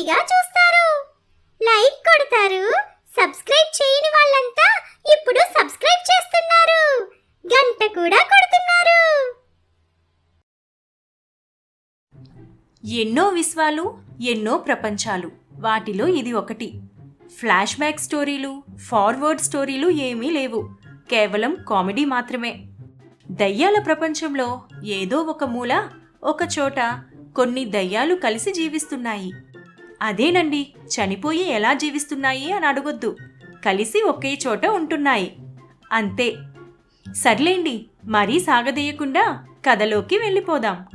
పూర్తిగా చూస్తారు. లైక్ కొడతారు. సబ్స్క్రైబ్ చేయని వాళ్ళంతా ఇప్పుడు సబ్స్క్రైబ్ చేస్తున్నారు. గంట కూడా కొడుతున్నారు. ఎన్నో విశ్వాలు ఎన్నో ప్రపంచాలు. వాటిలో ఇది ఒకటి. ఫ్లాష్ బ్యాక్ స్టోరీలు ఫార్వర్డ్ స్టోరీలు ఏమీ లేవు. కేవలం కామెడీ మాత్రమే. దయ్యాల ప్రపంచంలో ఏదో ఒక మూల ఒక చోట కొన్ని దయ్యాలు కలిసి జీవిస్తున్నాయి. అదేనండి చనిపోయి ఎలా జీవిస్తున్నాయి అని అడగొద్దు. కలిసి ఒకే చోట ఉంటున్నాయి. అంతే. సర్లేండి మరీ సాగదీయకుండా కథలోకి వెళ్ళిపోదాం.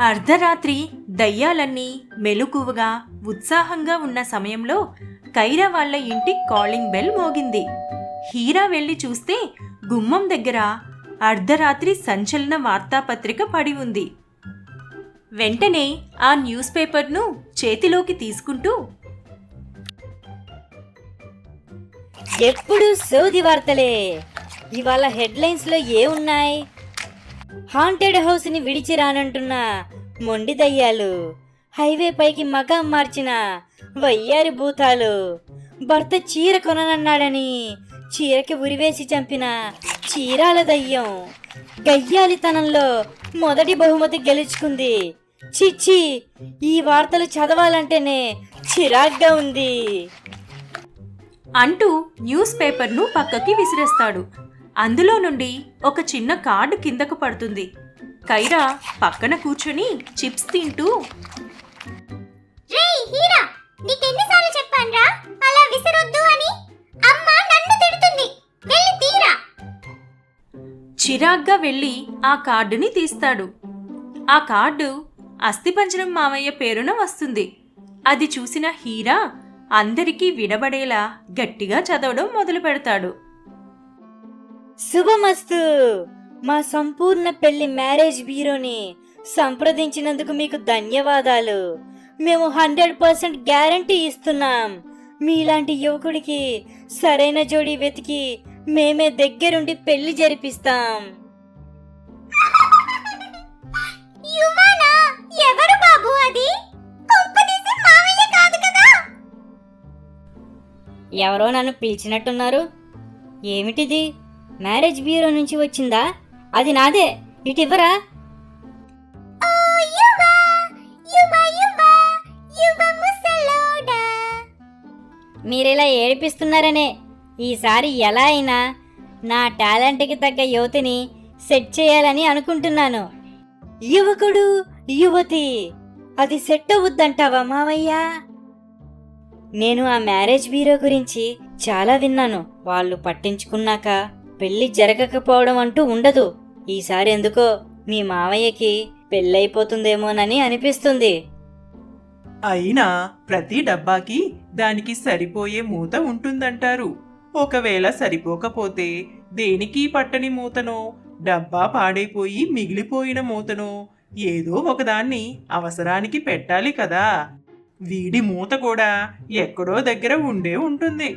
అర్ధరాత్రి దయ్యాలన్నీ మెలుకువగా ఉత్సాహంగా ఉన్న సమయంలో కైరా వాళ్ళ ఇంటి కాలింగ్ బెల్ మోగింది. హీరా వెళ్ళి చూస్తే గుమ్మం దగ్గర అర్ధరాత్రి సంచలన వార్తాపత్రిక పడి ఉంది. వెంటనే ఆ న్యూస్ పేపర్ను చేతిలోకి తీసుకుంటూ ఎప్పుడు సౌది వార్తలే. ఇవాళ హెడ్లైన్స్లో ఏ ఉన్నాయి? హాంటెడ్ హౌస్ని విడిచి రానంటున్న మొండి దయ్యాలు హైవే పైకి మగం మార్చిన వయ్యారి భూతాలు భర్త చీర కొననన్నాడని చీరకి ఉరివేసి చంపిన చీరాల దయ్యం గయ్యాలితనంలో మొదటి బహుమతి గెలుచుకుంది చిచ్చి ఈ వార్తలు చదవాలంటేనే చిరాగ్గా ఉంది. అంటూ న్యూస్ పేపర్ను పక్కకి విసిరేస్తాడు. అందులో నుండి ఒక చిన్న కార్డు కిందకు పడుతుంది. కైరా పక్కన కూర్చొని చిప్స్ తింటూ రేయ్ హీరా నీకెన్నిసార్లు చెప్పానురా? అలా విసరొద్దు అని? అమ్మ నన్ను తిడుతుంది. వెళ్ళి తీరా. చిరాగ్గా వెళ్ళి ఆ కార్డుని తీస్తాడు. ఆ కార్డు అస్థిపంజరం మావయ్య పేరున వస్తుంది. అది చూసిన హీరా అందరికీ వినబడేలా గట్టిగా చదవడం మొదలు పెడతాడు. శుభమస్తు. మా సంపూర్ణ పెళ్ళి మ్యారేజ్ బ్యూరోని సంప్రదించినందుకు మీకు ధన్యవాదాలు. మేము హండ్రెడ్ పర్సెంట్ గ్యారంటీ ఇస్తున్నాం. మీలాంటి యువకుడికి సరైన జోడి వెతికి మేమే దగ్గరుండి పెళ్ళి జరిపిస్తాం. అది? కాదు కదా? ఎవరో నన్ను పిలిచినట్టున్నారు. ఏమిటిది? మ్యారేజ్ బ్యూరో నుంచి వచ్చిందా? అది నాదే. ఇటివ్వరా మీరిలా ఏడిపిస్తున్నారనే. ఈసారి ఎలా అయినా నా టాలెంట్కి తగ్గ యువతిని సెట్ చేయాలని అనుకుంటున్నాను. యువకుడు యువతి! అది సెట్ అవుద్దంటావా మావయ్య? నేను ఆ మ్యారేజ్ బ్యూరో గురించి చాలా విన్నాను. వాళ్ళు పట్టించుకున్నాక పెళ్ళి జరగకపోవడం అంటూ ఉండదు. ఈసారి ఎందుకో మీ మావయ్యకి పెళ్ళైపోతుందేమోనని అనిపిస్తుంది. అయినా ప్రతి డబ్బాకి దానికి సరిపోయే మూత ఉంటుందంటారు. ఒకవేళ సరిపోకపోతే దేనికి పట్టని మూతనో? డబ్బా పాడైపోయి మిగిలిపోయిన మూతనో? ఏదో ఒకదాన్ని అవసరానికి పెట్టాలి కదా. వీడి మూత కూడా ఎక్కడో దగ్గర ఉండే ఉంటుంది.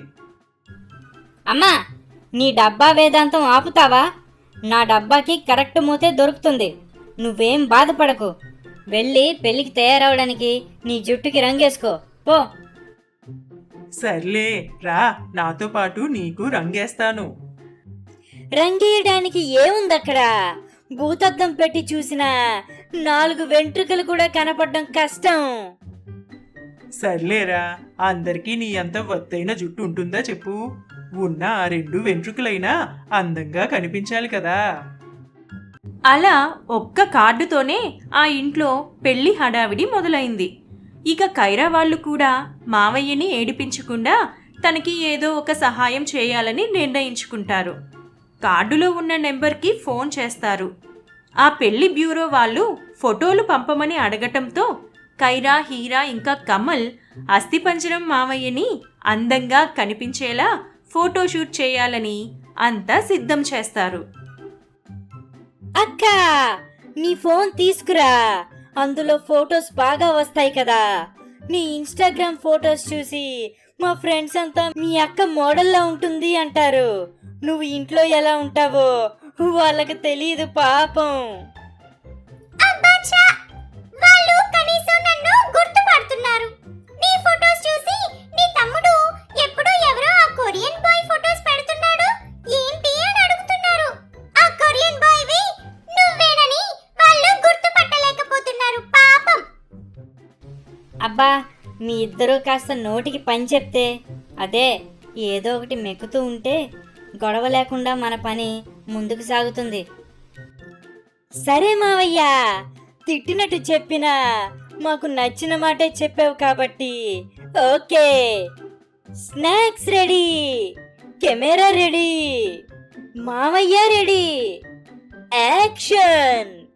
అమ్మా నీ డబ్బా వేదాంతం ఆపుతావా? నా డబ్బాకి కరెక్ట్ మూతే దొరుకుతుంది. నువ్వేం బాధపడకు. వెళ్ళి పెళ్ళికి తయారవడానికి నీ జుట్టుకి రంగేసుకో. పో. సర్లే రా నాతో పాటు నీకు రంగేస్తాను. రంగేయడానికి ఏముందక్కడ? భూతద్దం పెట్టి చూసినా నాలుగు వెంట్రుకలు కూడా కనపడడం కష్టం. సర్లేరా అందరికీ నీ అంత వత్తైన జుట్టు ఉంటుందా చెప్పు. ఉన్న ఆ రెండు వెంట్రుకలైనా అందంగా కనిపించాలి కదా. అలా ఒక్క కార్డుతోనే ఆ ఇంట్లో పెళ్ళి హడావిడి మొదలైంది. ఇక కైరా వాళ్ళు కూడా మావయ్యని ఏడిపించకుండా తనకి ఏదో ఒక సహాయం చేయాలని నిర్ణయించుకుంటారు. కార్డులో ఉన్న నెంబర్కి ఫోన్ చేస్తారు. ఆ పెళ్ళి బ్యూరో వాళ్ళు ఫోటోలు పంపమని అడగటంతో కైరా హీరా ఇంకా కమల్ అస్థిపంజరం మావయ్యని అందంగా కనిపించేలా ఫోటోషూట్ చేయాలని అంతా సిద్ధం చేస్తారు. అక్క నీ ఫోన్ తీసుకురా. అందులో ఫోటోస్ బాగా వస్తాయి కదా. నీ ఇన్స్టాగ్రామ్ ఫొటోస్ చూసి మా ఫ్రెండ్స్ అంతా మీ అక్క మోడల్లా ఉంటుంది అంటారు. నువ్వు ఇంట్లో ఎలా ఉంటావో వాళ్ళకి తెలియదు పాపం. అబ్బా మీ ఇద్దరూ కాస్త నోటికి పని చెప్తే అదే ఏదో ఒకటి మెక్కుతూ ఉంటే గొడవ లేకుండా మన పని ముందుకు సాగుతుంది. సరే మావయ్య తిట్టినట్టు చెప్పినా మాకు నచ్చిన మాటే చెప్పావు కాబట్టి okay. Snacks ready camera ready మావయ్య రెడీ. యాక్షన్!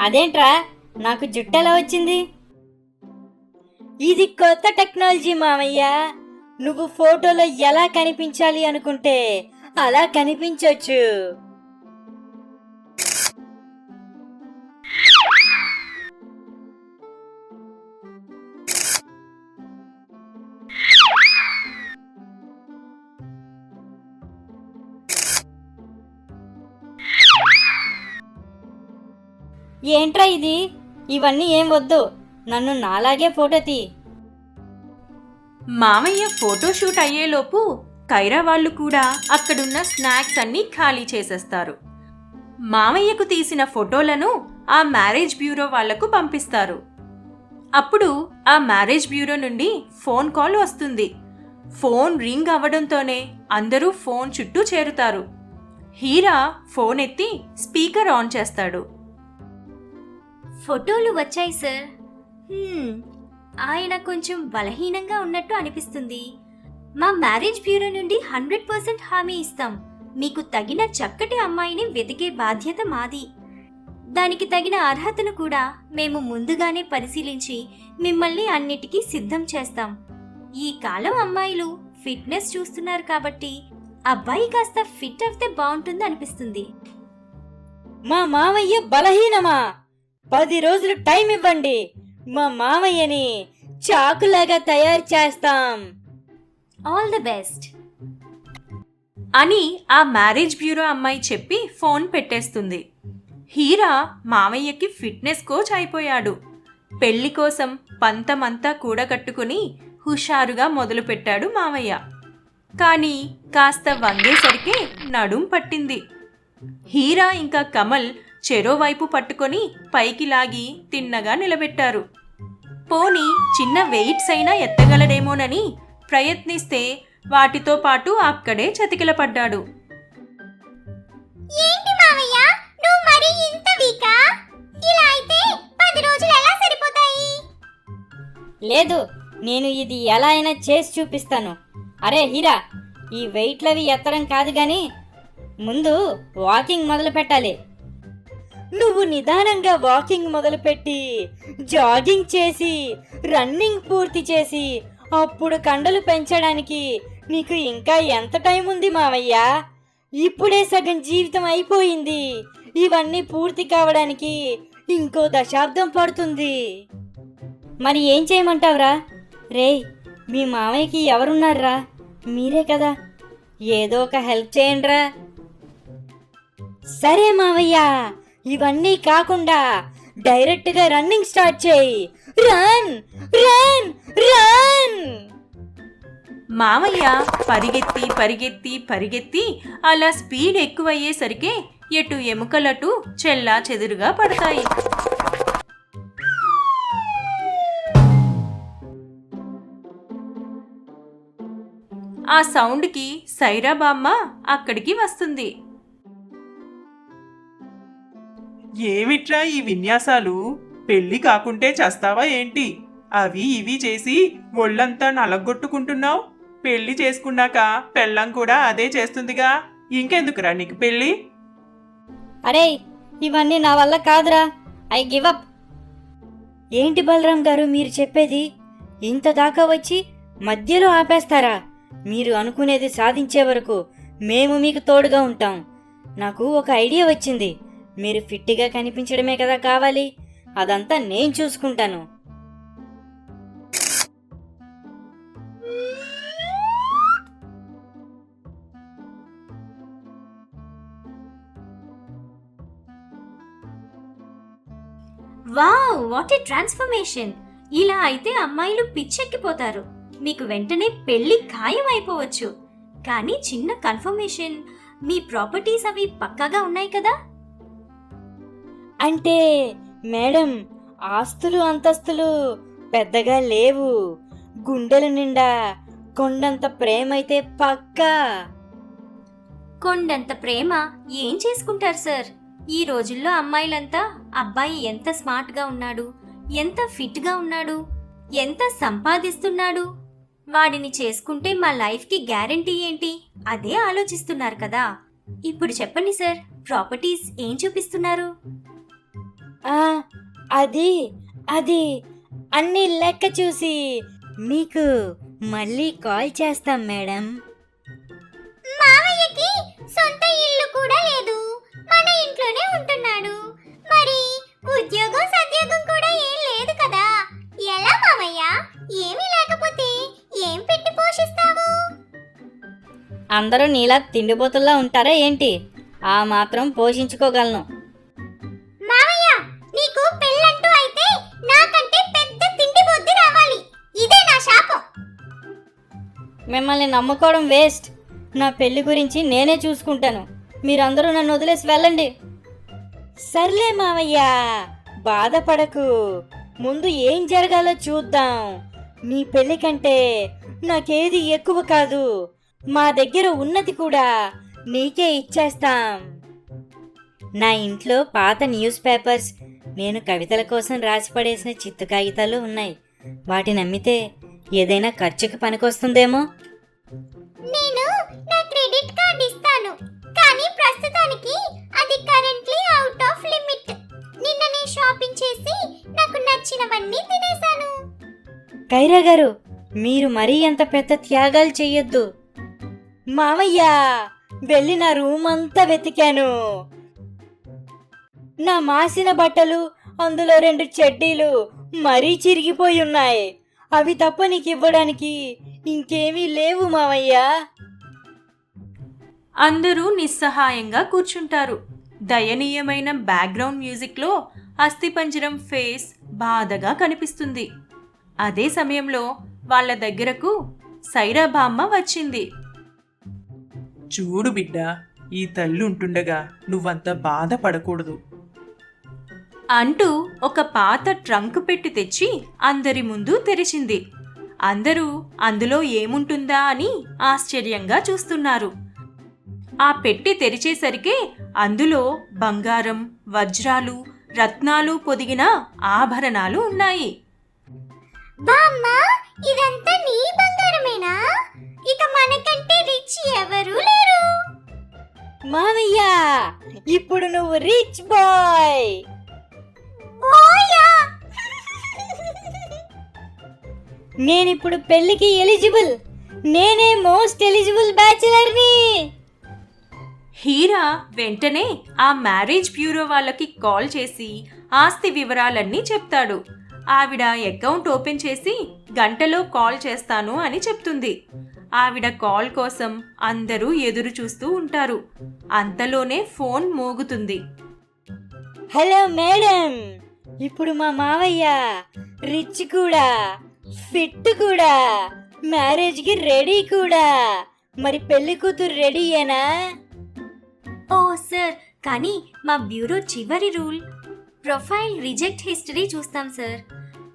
అదేంట్రా? నాకు జుట్టు ఎలా వచ్చింది? ఇది కొత్త టెక్నాలజీ మామయ్య. నువ్వు ఫోటోలో ఎలా కనిపించాలి అనుకుంటే అలా కనిపించొచ్చు. ఏంట్రా ఇది? ఇవన్నీ ఏం వద్దు. నన్ను నాలాగే ఫోటో తీ మామయ్య ఫోటోషూట్ అయ్యేలోపు కైరా వాళ్ళు కూడా అక్కడున్న స్నాక్స్ అన్నీ ఖాళీ చేసేస్తారు. మామయ్యకు తీసిన ఫోటోలను ఆ మ్యారేజ్ బ్యూరో వాళ్ళకు పంపిస్తారు. అప్పుడు ఆ మ్యారేజ్ బ్యూరో నుండి ఫోన్ కాల్ వస్తుంది. ఫోన్ రింగ్ అవ్వడంతోనే అందరూ ఫోన్ చుట్టూ చేరుతారు. హీరా ఫోన్ ఎత్తి స్పీకర్ ఆన్ చేస్తాడు. ఫోటోలు వచ్చాయి సార్. ఆయన కొంచెం బలహీనంగా ఉన్నట్టు అనిపిస్తుంది. మా మ్యారేజ్ బ్యూరో నుండి హండ్రెడ్ పర్సెంట్ హామీ ఇస్తాం. మీకు తగిన చక్కటి అమ్మాయిని వెతికే బాధ్యత మాది. దానికి తగిన అర్హతను కూడా మేము ముందుగానే పరిశీలించి మిమ్మల్ని అన్నిటికీ సిద్ధం చేస్తాం. ఈ కాలం అమ్మాయిలు ఫిట్నెస్ చూస్తున్నారు కాబట్టి అబ్బాయి కాస్త ఫిట్ అయితే బాగుంటుంది అనిపిస్తుంది. మా మావయ్య బలహీనమా? పది రోజులు టైం ఇవ్వండి. మా మామయ్యని చాకులాగా తయారు చేస్తాం. ఆల్ ది బెస్ట్ అని ఆ మ్యారేజ్ బ్యూరో అమ్మాయి చెప్పి ఫోన్ పెట్టేస్తుంది. హీరా మామయ్యకి ఫిట్నెస్ కోచ్ అయిపోయాడు. పెళ్ళి కోసం పంతమంతా కూడగట్టుకుని హుషారుగా మొదలుపెట్టాడు మామయ్య. కానీ కాస్త వంగేసరికి నడుం పట్టింది. హీరా ఇంకా కమల్ చెరోవైపు పట్టుకొని పైకి లాగి తిన్నగా నిలబెట్టారు. పోని చిన్న వెయిట్స్ అయినా ఎత్తగలడేమోనని ప్రయత్నిస్తే వాటితో పాటు అక్కడే చతికిలపడ్డాడు. ఏంటి మావయ్య? నువ్వు మరి ఇంత వీకా? ఇలా అయితే పది రోజులు ఎలా సరిపోతాయి? లేదు నేను ఇది ఎలా అయినా చేసి చూపిస్తాను. అరే హీరా ఈ వెయిట్లవి ఎత్తడం కాదు గాని ముందు వాకింగ్ మొదలు పెట్టాలి నువ్వు నిదానంగా వాకింగ్ మొదలుపెట్టి జాగింగ్ చేసి రన్నింగ్ పూర్తి చేసి అప్పుడు కండలు పెంచడానికి నీకు ఇంకా ఎంత టైం ఉంది మావయ్య? ఇప్పుడే సగం జీవితం అయిపోయింది. ఇవన్నీ పూర్తి కావడానికి ఇంకో దశాబ్దం పడుతుంది. మరి ఏం చేయమంటావురా? రేయ్ మీ మామయ్యకి ఎవరున్నారా మీరే కదా. ఏదో ఒక హెల్ప్ చేయండిరా. సరే మావయ్య. ఇవన్నీ కాకుండా డైరెక్ట్గా రన్నింగ్ స్టార్ట్ చేయి. రన్! రన్! రన్! మామయ్య పరిగెత్తి పరిగెత్తి పరిగెత్తి అలా స్పీడ్ ఎక్కువయ్యేసరికి ఎటు ఎముకలటు చెల్లా చెదురుగా పడతాయి. ఆ సౌండ్కి సైరాబామ్మ అక్కడికి వస్తుంది. ఏమిట్రా ఈ విన్యాసాలు? పెళ్ళి కాకుంటే చేస్తావా ఏంటి? అవి ఇవి చేసి ఒళ్ళంతా నలగొట్టుకుంటున్నావు? పెళ్ళి చేసుకున్నాక పెళ్ళం కూడా అదే చేస్తుందిగా. ఇంకెందుకురా నీకు పెళ్ళి? అరే ఇవన్నీ నా వల్ల కాదురా. I give up. ఏంటి బలరాం గారు మీరు చెప్పేది? ఇంత దాకా వచ్చి మధ్యలో ఆపేస్తారా? మీరు అనుకునేది సాధించే వరకు మేము మీకు తోడుగా ఉంటాం. నాకు ఒక ఐడియా వచ్చింది. మీరు ఫిట్గా కనిపించడమే కదా కావాలి? అదంతా నేను చూసుకుంటాను. Wow what a transformation! ఇలా అయితే అమ్మాయిలు పిచ్చెక్కిపోతారు. మీకు వెంటనే పెళ్ళి ఖాయం అయిపోవచ్చు కానీ చిన్న కన్ఫర్మేషన్ మీ ప్రాపర్టీస్ అవి పక్కాగా ఉన్నాయి కదా? అంటే మేడం ఆస్తులు అంతస్తులు పెద్దగా లేవు. గుండెల నిండా కొండంత ప్రేమైతే పక్కా. కొండంత ప్రేమ ఏం చేసుకుంటారు సార్? ఈ రోజుల్లో అమ్మాయిలంతా అబ్బాయి ఎంత స్మార్ట్గా ఉన్నాడు ఎంత ఫిట్గా ఉన్నాడు ఎంత సంపాదిస్తున్నాడు? వాడిని చేసుకుంటే మా లైఫ్కి గ్యారంటీ ఏంటి? అదే ఆలోచిస్తున్నారు కదా. ఇప్పుడు చెప్పండి సార్ ప్రాపర్టీస్ ఏం చూపిస్తున్నారు? అది అది. అన్ని లెక్క చూసి మీకు మళ్ళీ కాల్ చేస్తాం మేడం. మావయ్యకి సొంత ఇల్లు కూడా లేదు. మన ఇంట్లోనే ఉంటున్నాడు. మరి ఉద్యోగం సద్యోగం కూడా ఏం లేదు కదా. ఎలా మావయ్య? ఏమీ లేకపోతే ఏం పెట్టి పోషిస్తావు? అందరూ నీలా తిండిపోతుల్లా ఉంటారా ఏంటి? ఆ మాత్రం పోషించుకోగలను. మిమ్మల్ని నమ్ముకోవడం వేస్ట్. నా పెళ్ళి గురించి నేనే చూసుకుంటాను. మీరందరూ నన్ను వదిలేసి వెళ్ళండి. సర్లే మావయ్య బాధపడకు. ముందు ఏం జరగాలో చూద్దాం. నీ పెళ్ళి కంటే నాకేది ఎక్కువ కాదు. మా దగ్గర ఉన్నది కూడా నీకే ఇచ్చేస్తాం. నా ఇంట్లో పాత న్యూస్ పేపర్స్ నేను కవితల కోసం రాసి పడేసిన చిత్తు కాగితాలు ఉన్నాయి. వాటిని అమ్మితే ఏదైనా ఖర్చుకి పనికొస్తుందేమో? నేను నా క్రెడిట్ కార్డ్ ఇస్తాను కానీ ప్రస్తుతానికి అది కరెంట్లీ అవుట్ ఆఫ్ లిమిట్ నిన్న నేను షాపింగ్ చేసి నాకు నచ్చినవన్నీ తినేశాను. కైరా గారు మీరు మరీ అంత పెద్ద త్యాగాలు చెయ్యొద్దు మామయ్య వెళ్ళి నా రూమ్ అంతా వెతికాను. నా మాసిన బట్టలు అందులో రెండు చెడ్డీలు మరీ చిరిగిపోయి ఉన్నాయి. అవి తప్ప నీకు ఇవ్వడానికి ఇంకేమీ లేవు మామయ్య అందరూ నిస్సహాయంగా కూర్చుంటారు. దయనీయమైన బ్యాక్గ్రౌండ్ మ్యూజిక్లో అస్థిపంజరం ఫేస్ బాధగా కనిపిస్తుంది. అదే సమయంలో వాళ్ళ దగ్గరకు సైరాబామ్మ వచ్చింది. చూడు బిడ్డ ఈ తల్లి ఉంటుండగా నువ్వంత బాధపడకూడదు. అంటూ ఒక పాత ట్రంక్ పెట్టి తెచ్చి అందరి ముందు తెరిచింది. అందరూ అందులో ఏముంటుందా అని ఆశ్చర్యంగా చూస్తున్నారు. ఆ పెట్టి తెరిచేసరికి అందులో బంగారం వజ్రాలు రత్నాలు పొదిగిన ఆభరణాలు ఉన్నాయి. బామ్మ ఇదంతా నీ బంగారమేనా? ఇక మనకంటే రిచ్ ఎవరు లేరు. మామయ్య ఇప్పుడు నువ్వు రిచ్ బాయ్. ఓయా! నేనిప్పుడు పెళ్ళికి ఎలిజిబుల్. నేనే మోస్ట్ ఎలిజిబుల్ బ్యాచిలర్ని. హీరా వెంటనే ఆ మ్యారేజ్ బ్యూరో వాళ్ళకి కాల్ చేసి ఆస్తి వివరాలన్నీ చెప్తాడు. ఆవిడ అకౌంట్ ఓపెన్ చేసి గంటలో కాల్ చేస్తాను అని చెప్తుంది. ఆవిడ కాల్ కోసం అందరూ ఎదురు చూస్తూ ఉంటారు. అంతలోనే ఫోన్ మోగుతుంది. Hello madam. ఇప్పుడు మా మావయ్య రిచ్ కూడా ఫిట్ కూడా మ్యారేజ్కి రెడీ కూడా. మరి పెళ్ళి కూతురు రెడీయేనా ఓ సార్ కానీ మా బ్యూరో చివరి రూల్. ప్రొఫైల్ రిజెక్ట్ హిస్టరీ చూస్తాం సార్.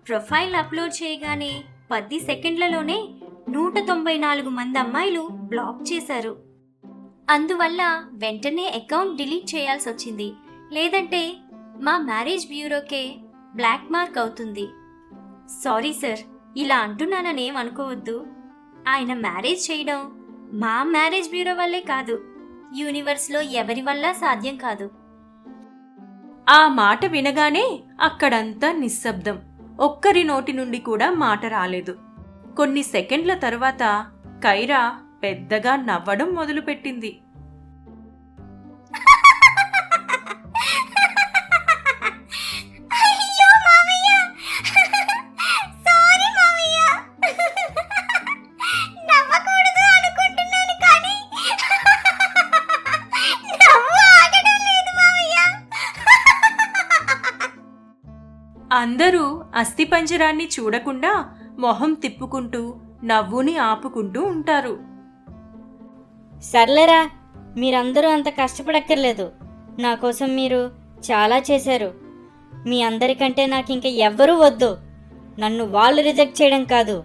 ప్రొఫైల్ అప్లోడ్ చేయగానే పది సెకండ్లలోనే నూట తొంభై నాలుగు మంది అమ్మాయిలు బ్లాక్ చేశారు. అందువల్ల వెంటనే అకౌంట్ డిలీట్ చేయాల్సి వచ్చింది. లేదంటే మా మ్యారేజ్ బ్యూరోకే బ్లాక్ మార్క్ అవుతుంది. సారీ సార్ ఇలా అంటున్నానని ఏం అనుకోవద్దు. ఆయన మ్యారేజ్ చేయడం మా మ్యారేజ్ బ్యూరో వల్లే కాదు యూనివర్స్లో ఎవరి వల్ల సాధ్యం కాదు. ఆ మాట వినగానే అక్కడంతా నిశ్శబ్దం. ఒక్కరి నోటి నుండి కూడా మాట రాలేదు. కొన్ని సెకండ్ల తర్వాత కైరా పెద్దగా నవ్వడం మొదలుపెట్టింది. అందరూ అస్థిపంజరాన్ని చూడకుండా మొహం తిప్పుకుంటూ నవ్వుని ఆపుకుంటూ ఉంటారు. సర్లేరా మీరందరూ అంత కష్టపడక్కర్లేదు. నా కోసం మీరు చాలా చేశారు. మీ అందరికంటే నాకు ఇంక ఎవ్వరూ వద్దు. నన్ను వాళ్ళు రిజెక్ట్ చేయడం కాదు.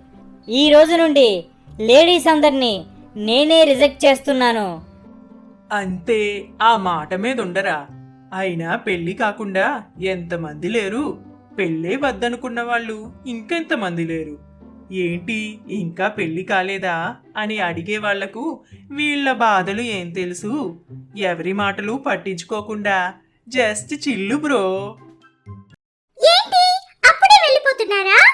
ఈ రోజు నుండి లేడీస్ అందరినీ నేనే రిజెక్ట్ చేస్తున్నాను. అంతే ఆ మాట మీద ఉండరా అయినా పెళ్ళి కాకుండా ఎంతమంది లేరు? పెళ్ళే వద్దనుకున్న వాళ్ళు ఇంకెంతమంది లేరు. ఏంటి ఇంకా పెళ్ళి కాలేదా అని అడిగే వాళ్ళకు వీళ్ళ బాధలు ఏం తెలుసు? ఎవరి మాటలు పట్టించుకోకుండా జస్ట్ చిల్లు బ్రో. ఏంటి అప్పుడే వెళ్ళిపోతున్నారా?